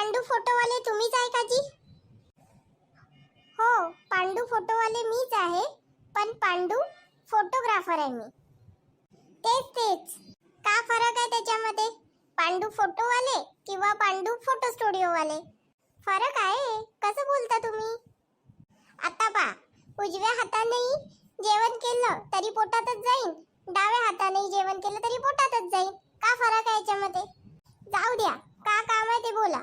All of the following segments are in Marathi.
पांडू फोटोवाले तुम्हीच आहे का जी? हो पांडू फोटोवाले मीच आहे पण पांडू फोटोग्राफर आहे मी. तेच तेच. का फरक आहे त्याच्यामध्ये? पांडू फोटोवाले किंवा पांडू फोटो स्टुडिओवाले? फरक आहे कसं बोलता तुम्ही? आता पा उजव्या हातानेही जेवण केलं तरी पोटातच जाईन. डाव्या हातानेही जेवण केलं तरी पोटातच जाईन. का फरक आहे याच्यामध्ये? जाऊ द्या का काम आहे ते बोला.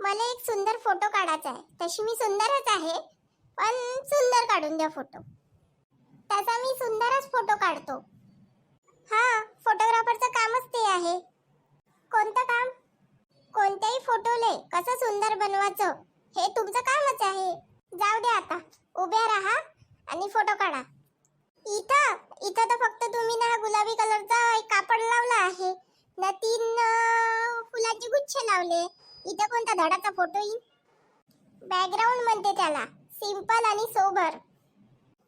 मला एक सुंदर फोटो काढायचा आहे. तशी मी सुंदरच आहे पण सुंदर काढून द्या फोटो. त्याचा मी सुंदरच फोटो काढतो. हा फोटोग्राफरचं कामच ते आहे. कोणतं काम? कोणत्याही फोटोले कसं सुंदर बनवायचं हे तुमचं कामच आहे. जाऊ द्या आता उभ्या राहा आणि फोटो काढा. इथं इथं तर फक्त तुम्ही ना गुलाबी कलरचा एक कापड लावला आहे. ना तीन अं, फुलाचे गुच्छे लावले इथं कोणता धडाचा फोटो येईल? बॅकग्राऊंड म्हणते त्याला. सिंपल आणि सोबर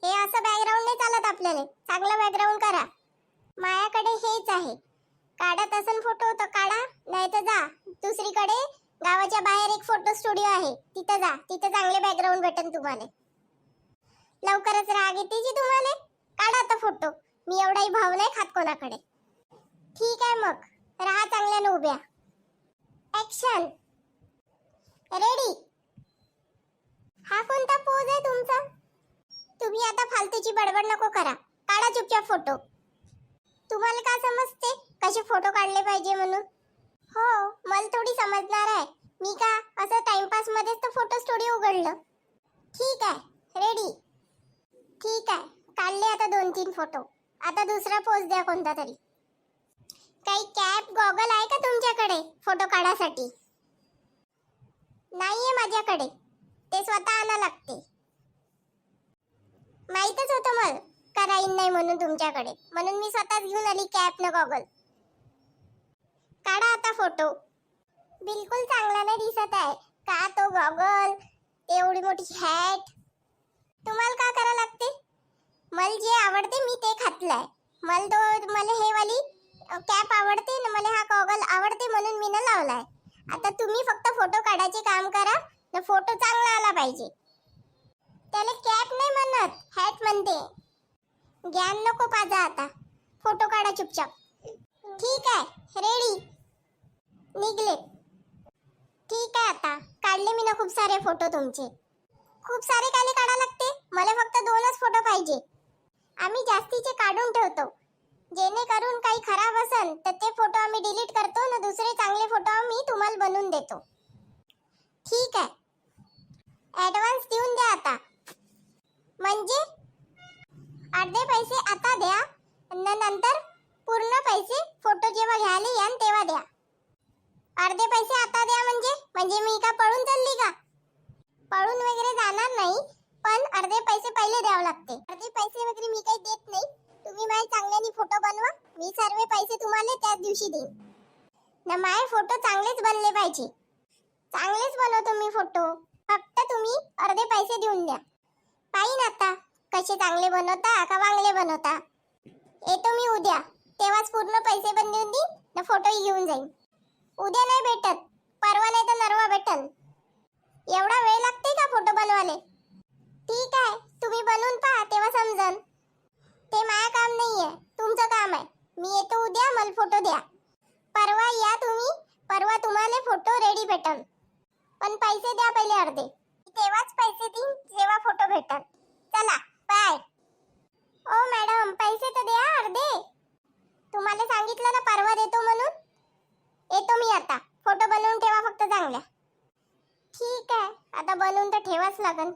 हे असं बॅकग्राऊंड नाही चालत आपल्याला. चांगलं बॅकग्राऊंड करा. माझ्याकडे हेच आहे. काढत असेल फोटो तर काढा नाही तर जा. दुसरीकडे गावाच्या बाहेर एक फोटो स्टुडिओ आहे. तिथं जा. तिथं चांगले बॅकग्राऊंड भेटेल तुम्हाला. लवकरच राग येते जी तुम्हाला. काढा आता फोटो मी एवढाही भाव नाही खात कोणाकडे. ठीक आहे मग. राहा चांगल्यानं उभ्या. ॲक्शन रेडी हा कोणता पोज आहे तुमचा? तुम्ही आता फालतूची बडबड नको करा. काढा चुपचाप फोटो तुम्हाला का समजते? कसे फोटो काढले पाहिजे म्हणून? हो मला थोडी समजणार आहे. मी का असं टाइमपास मध्येच तर फोटो स्टुडिओ उघडलं? ठीक आहे रेडी ठीक आहे काढले आता दोन तीन फोटो आता दुसरा पोज द्या कोणता तरी. काही कॅप गॉगल आहे का तुमच्याकडे फोटो काढासाठी? नाहीये माझ्याकडे. ते स्वतः आणा लागते. माहीतच होतं मला कराईन नाही म्हणून तुमच्याकडे? म्हणून मी स्वतःच घेऊन आली कॅप न गॉगल. काढा आता फोटो. बिलकुल चांगला नाही दिसत आहे. का तो गॉगल? एवढी मोठी हॅट तुम्हाला का करा लागते? मला जे आवडते मी ते घातलंय मला तो मला हे वाली कॅप आवडते ना मला हा गॉगल आवडते म्हणून मी ना लावलाय. आता तुम्ही फक्त फोटो काढायचे काम करा तर फोटो चांगला आला पाहिजे. त्याला कॅप नाही म्हणत हॅट म्हणते. ज्ञान नको पाजा आता. फोटो काढा चुपचाप. ठीक आहे रेडी निघले. ठीक आहे आता. काढले मी ना खूप सारे फोटो तुमचे. खूप सारे काले काढा लागते. मला फक्त दोनच फोटो पाहिजे. आम्ही जास्तीचे काढून ठेवतो. जेणेकरून काही खराब असेल तर ते फोटो आम्ही डिलीट करतो ना दुसरे चांगले फोटो आम्ही तुम्हाला बनवून देतो. ठीक आहे. ॲडव्हान्स देऊन द्या आता. म्हणजे? अर्धे पैसे आता द्या नंतर पूर्ण पैसे फोटो जेव्हा घ्यायला याल तेव्हा द्या. अर्धे पैसे आता द्या म्हणजे? म्हणजे मी का पळून चालली का? पळून वगैरे जाणार नाही पण अर्धे पैसे पहिले द्यावे लागते. अर्धे पैसे वगैरे मी काही देत नाही. तुम्ही माझे चांगल्याने फोटो बनवा. मी सर्व पैसे तुम्हाला त्याच दिवशी देईन. ना माझे फोटो चांगलेच बनले पाहिजे. चांगलेच बनवतो मी फोटो फक्त तुम्ही अर्धे पैसे देऊन द्या. पाहिन आता कसे चांगले बनवता का वांगले बनवता. येतो मी उद्या. तेव्हाच पूर्ण पैसे पण देऊन देईन ना फोटोही घेऊन जाईन. उद्या नाही भेटत. परवा नाही तर नरवा भेटल. एवढा वेळ लागते का फोटो बनवायला ठीक आहे तुम्ही बनवून पहा तेव्हा समजन ते माझं काम नाहीये तुमचं काम आहे. मी येतो उद्या मला फोटो द्या. परवा या तुम्ही परवा तुम्हाला फोटो रेडी भेटन. पण पैसे द्या पहिले अर्धे. तेव्हाच पैसे देईन जेव्हा फोटो भेटन. चला बाय ओ मॅडम पैसे तर द्या अर्धे. तुम्हाला सांगितलं ना परवा देतो म्हणून. येतो मी आता. फोटो बनवून ठेवा फक्त चांगल्या. ठीक आहे. आता बनवून तर ठेवाच लागन.